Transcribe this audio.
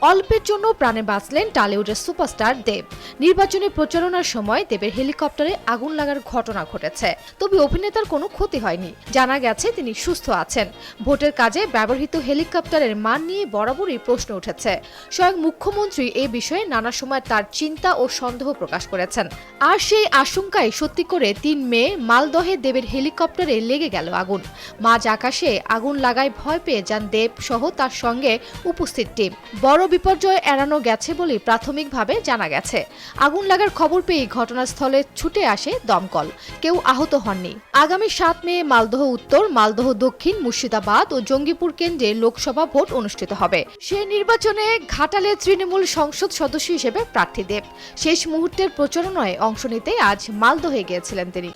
অল্পের জন্য প্রাণে বাঁচলেন টালিউডের সুপারস্টার দেব। নির্বাচনী প্রচারণার সময় দেবের হেলিকপ্টারে আগুন লাগার ঘটনা ঘটেছে। তবে অভিনেতার কোনো ক্ষতি হয়নি। জানা গেছে তিনি সুস্থ আছেন। ভোটের কাজে ব্যবহৃত হেলিকপ্টারের মান নিয়ে বরাবরই প্রশ্ন উঠেছে। স্বয়ং মুখ্যমন্ত্রী এ বিষয়ে নানা সময় তার চিন্তা ও সন্দেহ প্রকাশ করেছেন। আর সেই আশঙ্কায় সত্যি করে তিন মে মালদহে দেবের হেলিকপ্টারে লেগে গেল আগুন। মাঝ আকাশে আগুন লাগায় ভয় পেয়ে যান দেব সহ তার সঙ্গে উপস্থিত টিম। বড় বিপর্যয় এড়ানো গেছে বলে প্রাথমিকভাবে জানা গেছে। আগুন লাগার খবর পেয়ে ঘটনাস্থলে ছুটে আসে দমকল। কেউ আহত হননি। আগামী সাত মে মালদহ উত্তর, মালদহ দক্ষিণ, মুর্শিদাবাদ ও জঙ্গিপুর কেন্দ্রে লোকসভা ভোট অনুষ্ঠিত হবে। সেই নির্বাচনে ঘাটালে তৃণমূল সংসদ সদস্য হিসেবে প্রার্থী দেব। শেষ মুহূর্তের প্রচারণায় অংশ নিতে আজ মালদহে গিয়েছিলেন তিনি।